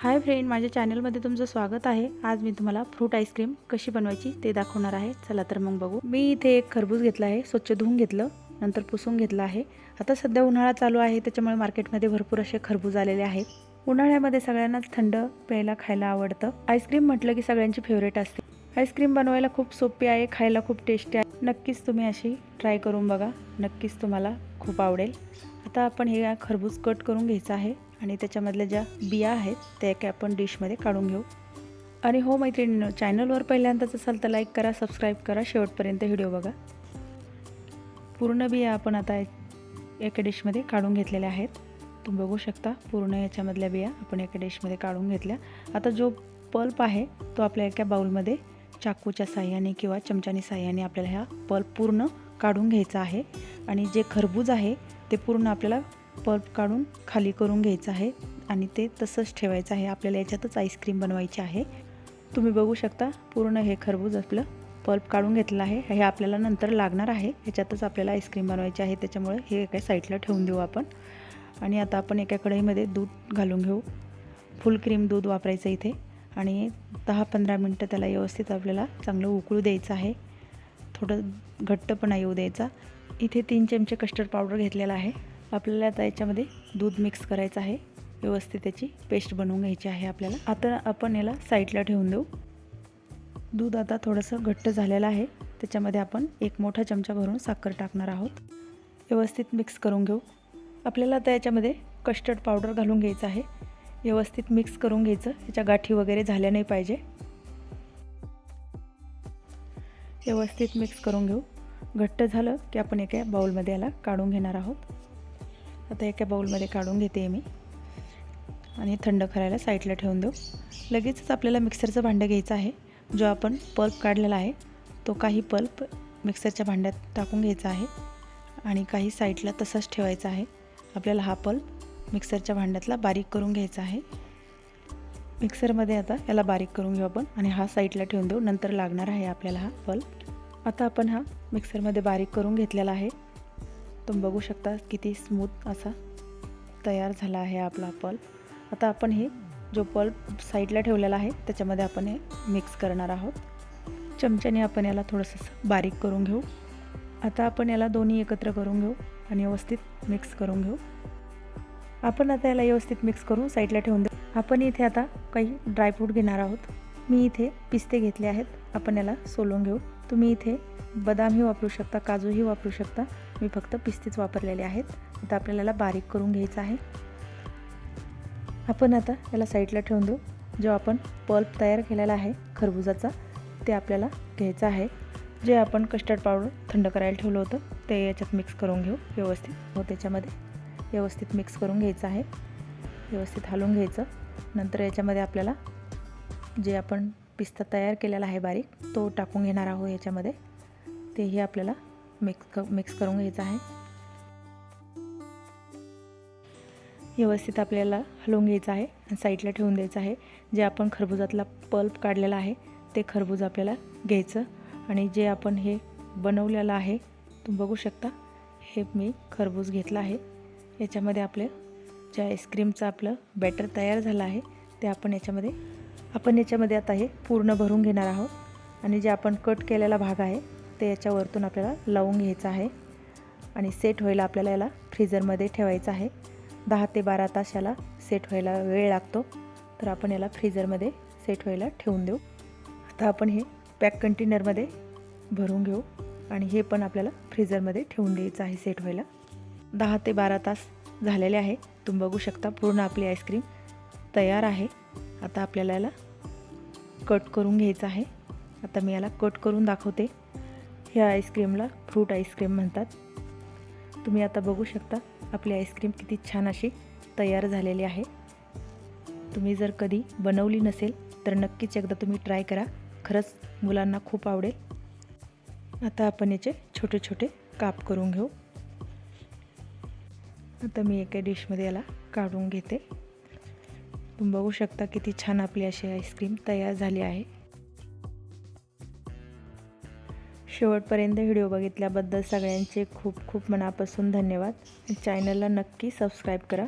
Hi friend माझ्या चॅनलमध्ये तुमचं स्वागत आहे. आज मी तुम्हाला फ्रूट आईस्क्रीम कशी बनवायची ते दाखवणार आहे. चला तर मग बघू. मी इथे एक खरबूज घेतला आहे स्वच्छ धुवून घेतलं नंतर पुसून घेतलं आहे. आता सध्या उन्हाळा चालू आहे त्याच्यामुळे मार्केटमध्ये भरपूर असे खरबूज आलेले आहेत. उन्हाळ्यामध्ये सगळ्यांनाच थंड प्यायला खायला आवडतं. आईस्क्रीम म्हटलं की सगळ्यांची फेवरेट असते. आईस्क्रीम बनवायला खूप सोपी आहे खायला खूप टेस्टी आहे. नक्कीच तुम्ही अशी ट्राय करून बघा. नक्कीच तुम्हाला खूप आवडेल. आता आपण हे खरबूज कट करून घ्यायचं आहे. आणि त्याच्यामधल्या ज्या बिया आहेत त्या एका आपण डिशमध्ये काढून घेऊ. आणि हो मैत्रिणींनो चॅनलवर पहिल्यांदाच असाल तर लाईक करा सबस्क्राईब करा शेवटपर्यंत व्हिडिओ बघा. पूर्ण बिया आपण आता एका डिशमध्ये काढून घेतलेल्या आहेत. तुम्ही बघू शकता पूर्ण याच्यामधल्या बिया आपण एका डिशमध्ये काढून घेतल्या. आता जो पल्प आहे तो आपल्या एका बाउलमध्ये चाकूच्या साह्याने किंवा चमच्यानी साह्याने आपल्याला ह्या पल्प पूर्ण काढून घ्यायचा आहे. आणि जे खरबूज आहे ते पूर्ण आपल्याला पल्प काढून खाली करून घ्यायचं आहे आणि ते तसंच ठेवायचं आहे. आपल्याला याच्यातच आईस्क्रीम बनवायची आहे. तुम्ही बघू शकता पूर्ण हे खरबूज आपलं पल्प काढून घेतलं आहे. हे आपल्याला नंतर लागणार आहे. ह्याच्यातच आपल्याला आईस्क्रीम बनवायची आहे. त्याच्यामुळे हे एका साईडला ठेवून देऊ आपण. आणि आता आपण एका कढईमध्ये दूध घालून घेऊ. फुल क्रीम दूध वापरायचं इथे. आणि दहा पंधरा मिनटं त्याला व्यवस्थित आपल्याला चांगलं उकळू द्यायचं आहे. थोडं घट्टपणा येऊ द्यायचा. इथे तीन चमचे कस्टर्ड पावडर घेतलेला आहे. आपल्याला आता याच्यामध्ये दूध मिक्स करायचं आहे. व्यवस्थित त्याची पेस्ट बनवून घ्यायची आहे आपल्याला. आता आपण याला साईडला ठेवून देऊ. दूध आता थोडंसं घट्ट झालेलं आहे. त्याच्यामध्ये आपण एक मोठा चमचा भरून साखर टाकणार आहोत. व्यवस्थित मिक्स करून घेऊ. आपल्याला आता याच्यामध्ये कस्टर्ड पावडर घालून घ्यायचं आहे. व्यवस्थित मिक्स करून घ्यायचं. याच्या गाठी वगैरे झाल्या नाही पाहिजे. व्यवस्थित मिक्स करून घेऊ. घट्ट झालं की आपण एका बाऊलमध्ये याला काढून घेणार आहोत. आता एका बाऊलमध्ये काढून घेते मी. आणि थंड करायला साईडला ठेवून देऊ. लगेचच आपल्याला मिक्सरचं भांडं घ्यायचं आहे. जो आपण पल्प काढलेला आहे तो काही पल्प मिक्सरच्या भांड्यात टाकून घ्यायचा आहे. आणि काही साईडला तसाच ठेवायचा आहे. आपल्याला हा पल्प मिक्सरच्या भांड्यातला बारीक करून घ्यायचा आहे. मिक्सरमध्ये आता याला बारीक करून घेऊ आपण आणि हा साईडला ठेवून देऊ. नंतर लागणार आहे आपल्याला हा पल्प. आता आपण हा मिक्सरमध्ये बारीक करून घेतलेला आहे. तुम्ही बघू शकता किती स्मूथ असा तयार झाला आहे आपला पल्प आता आपण हे जो पल्प साईडला ठेवलेला आहे त्याच्यामध्ये आपण हे मिक्स करणार आहोत. चमच्याने आपण याला थोडंसं बारीक करून घेऊ. आता आपण याला दोन्ही एकत्र करून घेऊ आणि व्यवस्थित मिक्स करून घेऊ. आपण आता याला व्यवस्थित मिक्स करून साईडला ठेवून देऊ. आपण इथे आता काही ड्रायफ्रूट घेणार आहोत. मी इथे पिस्ते घेतले आहेत. आपण याला सोलून घेऊ. तुम्ही इथे बदामही वापरू शकता काजूही वापरू शकता. मी फक्त पिस्तेच वापरलेले आहेत. आता आपल्याला याला बारीक करून घ्यायचं आहे. आपण आता याला साईडला ठेवून देऊ. जो आपण पल्प तयार केलेला आहे खरबुजाचा ते आपल्याला घ्यायचं आहे. जे आपण कस्टर्ड पावडर थंड करायला ठेवलं होतं ते याच्यात मिक्स करून घेऊ. व्यवस्थित. हो त्याच्यामध्ये व्यवस्थित मिक्स करून घ्यायचं आहे. व्यवस्थित हलवून घ्यायचं. नंतर याच्यामध्ये आपल्याला जे आपण पिस्ता तयार केलेला आहे बारीक. तो टाकून घेणार आहोत याच्यामध्ये. तेही आपल्याला मिक्स क मिक्स करून घ्यायचं आहे. व्यवस्थित आपल्याला हलवून घ्यायचं आहे आणि साईडला ठेवून द्यायचं आहे. जे आपण खरबुजातला पल्प काढलेला आहे ते खरबूज आपल्याला घ्यायचं. आणि जे आपण हे बनवलेलं आहे तुम्ही बघू शकता हे मी खरबूज घेतलं आहे. याच्यामध्ये आपलं ज्या आईस्क्रीमचं आपलं बॅटर तयार झालं आहे ते आपण याच्यामध्ये आपण याच्यामध्ये आता हे पूर्ण भरून घेणार आहोत. आणि जे आपण कट केलेला भाग आहे ते याच्यावरतून आपल्याला लावून घ्यायचं आहे. आणि सेट व्हायला आपल्याला याला फ्रीजरमध्ये ठेवायचं आहे. दहा ते बारा तास याला सेट व्हायला वेळ लागतो. तर आपण याला फ्रीजरमध्ये सेट व्हायला ठेवून देऊ. आता आपण हे पॅक कंटेनरमध्ये भरून घेऊ. आणि हे पण आपल्याला फ्रीजरमध्ये ठेवून द्यायचं आहे सेट व्हायला. दहा ते बारा तास झालेले आहे. तुम्ही बघू शकता पूर्ण आपली आईस्क्रीम तयार आहे. आता आपल्याला याला कट करून घ्यायचं आहे. आता मी याला कट करून दाखवते. ह्या आईस्क्रीमला फ्रूट आईस्क्रीम म्हणतात. तुम्ही आता बघू शकता आपली आईस्क्रीम किती छान अशी तयार झालेली आहे. तुम्ही जर कधी बनवली नसेल तर नक्कीच एकदा तुम्ही ट्राय करा. खरंच मुलांना खूप आवडेल. आता आपण याचे छोटे छोटे काप करून घेऊ. आता मी एका डिशमध्ये याला काढून घेते. तुम्ही बघू शकता किती छान आपली अशी आईस्क्रीम तयार झाली आहे. शेवटपर्यंत व्हिडिओ बघितल्याबद्दल सगळ्यांचे खूप खूप मनापासून धन्यवाद. चॅनलला नक्की सबस्क्राईब करा.